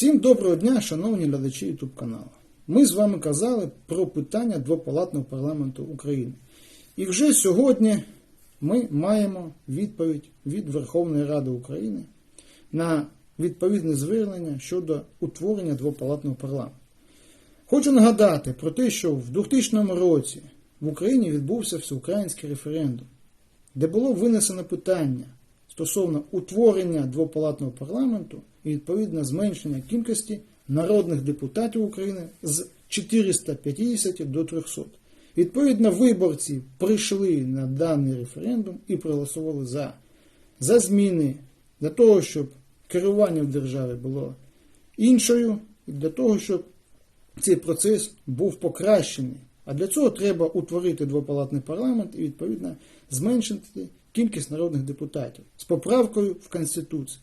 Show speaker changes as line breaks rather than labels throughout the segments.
Всім доброго дня, шановні глядачі YouTube каналу. Ми з вами казали про питання двопалатного парламенту України. І вже сьогодні ми маємо відповідь від Верховної Ради України на відповідне звернення щодо утворення двопалатного парламенту. Хочу нагадати про те, що в 2000 році в Україні відбувся всеукраїнський референдум, де було винесено питання стосовно утворення двопалатного парламенту і відповідно зменшення кількості народних депутатів України з 450 до 300. Відповідно, виборці прийшли на даний референдум і проголосували за, за зміни для того, щоб керування в державі було іншою, і для того, щоб цей процес був покращений. А для цього треба утворити двопалатний парламент і, відповідно, зменшити кількість народних депутатів з поправкою в Конституцію.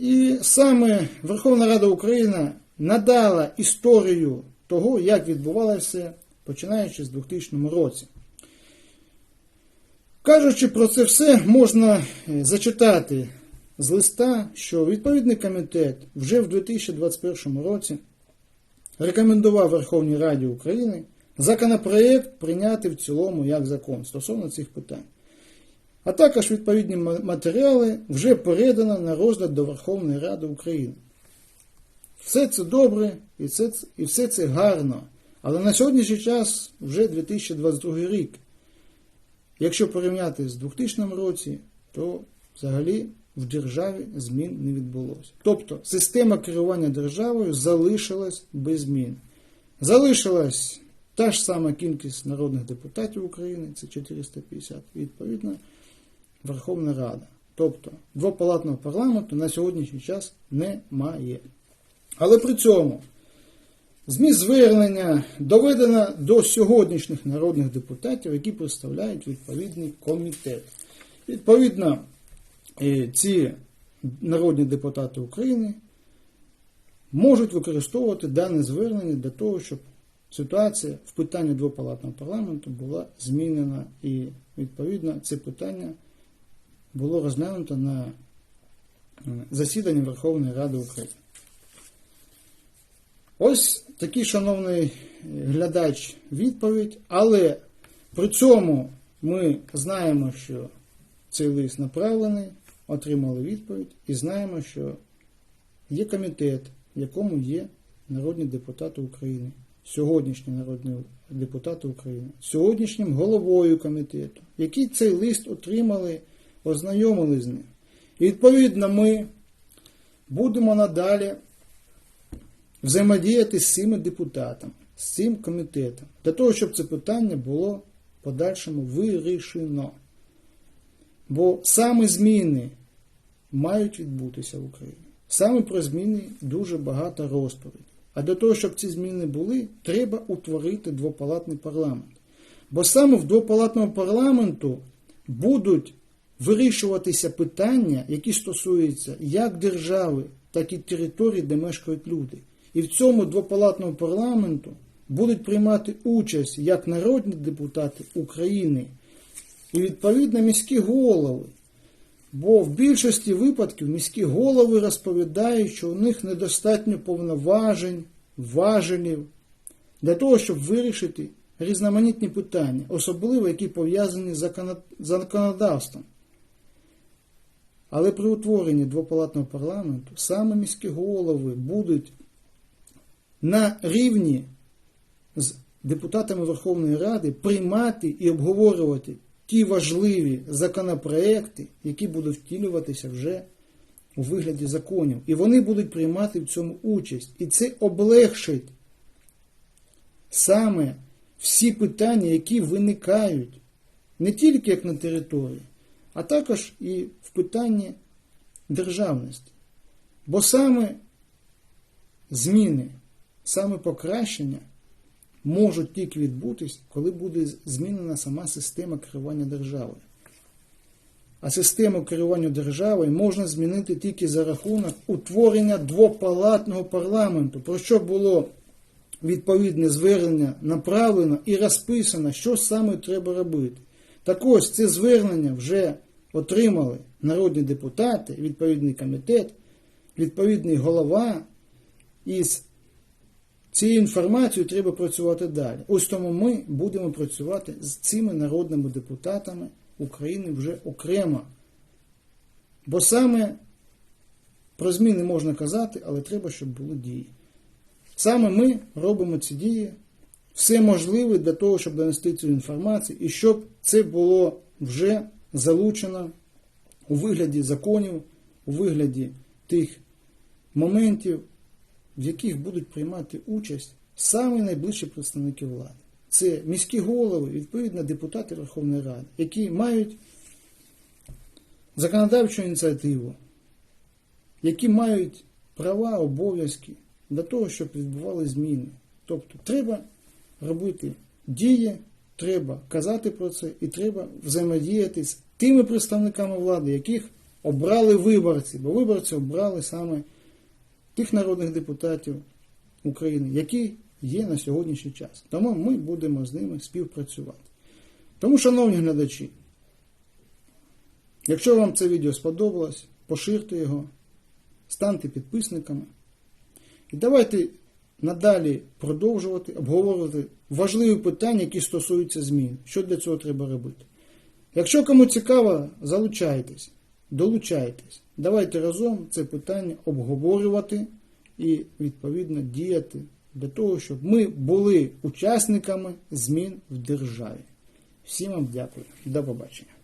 І саме Верховна Рада України надала історію того, як відбувалося починаючи з 2000 році. Кажучи про це все, можна зачитати з листа, що відповідний комітет вже в 2021 році рекомендував Верховній Раді України законопроєкт прийняти в цілому як закон стосовно цих питань. А також відповідні матеріали вже передано на розгляд до Верховної Ради України. Все це добре і, це, і все це гарно. Але на сьогоднішній час вже 2022 рік. Якщо порівняти з 2000 році, то взагалі в державі змін не відбулося. Тобто система керування державою залишилась без змін. Залишилась та ж сама кількість народних депутатів України, це 450, відповідно Верховна Рада. Тобто двопалатного парламенту на сьогоднішній час немає. Але при цьому зміст звернення доведено до сьогоднішніх народних депутатів, які представляють відповідний комітет. Відповідно, ці народні депутати України можуть використовувати дане звернення для того, щоб ситуація в питанні двопалатного парламенту була змінена і, відповідно, це питання було розглянуто на засіданні Верховної Ради України. Ось такий, шановний глядач, відповідь, але при цьому ми знаємо, що цей лист направлений, отримали відповідь і знаємо, що є комітет, в якому є народні депутати України, сьогоднішні народні депутати України, сьогоднішнім головою комітету, які цей лист отримали, ознайомили з ним. І відповідно ми будемо надалі взаємодіяти з цими депутатами, з цим комітетом, для того, щоб це питання було подальшому вирішено. Бо саме зміни мають відбутися в Україні. Саме про зміни дуже багато розповідей. А для того, щоб ці зміни були, треба утворити двопалатний парламент. Бо саме в двопалатному парламенту будуть вирішуватися питання, які стосуються як держави, так і територій, де мешкають люди. І в цьому двопалатному парламенту будуть приймати участь як народні депутати України і відповідно міські голови. Бо в більшості випадків міські голови розповідають, що у них недостатньо повноважень, важелів для того, щоб вирішити різноманітні питання, особливо які пов'язані з законодавством. Але при утворенні двопалатного парламенту саме міські голови будуть на рівні з депутатами Верховної Ради приймати і обговорювати ті важливі законопроекти, які будуть втілюватися вже у вигляді законів. І вони будуть приймати в цьому участь. І це облегшить саме всі питання, які виникають не тільки як на території, а також і в питанні державності. Бо саме зміни, саме покращення можуть тільки відбутись, коли буде змінена сама система керування державою. А систему керування державою можна змінити тільки за рахунок утворення двопалатного парламенту, про що було відповідне звернення направлено і розписано, що саме треба робити. Так ось це звернення вже отримали народні депутати, відповідний комітет, відповідний голова із цією інформацією треба працювати далі. Ось тому ми будемо працювати з цими народними депутатами України вже окремо. Бо саме про зміни можна казати, але треба, щоб були дії. Саме ми робимо ці дії, все можливе для того, щоб донести цю інформацію, і щоб це було вже залучено у вигляді законів, у вигляді тих моментів, в яких будуть приймати участь саме найближчі представники влади. Це міські голови, відповідно, депутати Верховної Ради, які мають законодавчу ініціативу, які мають права, обов'язки для того, щоб відбували зміни. Тобто треба робити дії, треба казати про це і треба взаємодіяти з тими представниками влади, яких обрали виборці, бо виборці обрали саме тих народних депутатів України, які є на сьогоднішній час. Тому ми будемо з ними співпрацювати. Тому, шановні глядачі, якщо вам це відео сподобалось, поширте його, станьте підписниками. І давайте надалі продовжувати обговорювати важливі питання, які стосуються змін. Що для цього треба робити? Якщо кому цікаво, залучайтесь, долучайтесь. Давайте разом це питання обговорювати і відповідно діяти для того, щоб ми були учасниками змін в державі. Всім вам дякую. До побачення.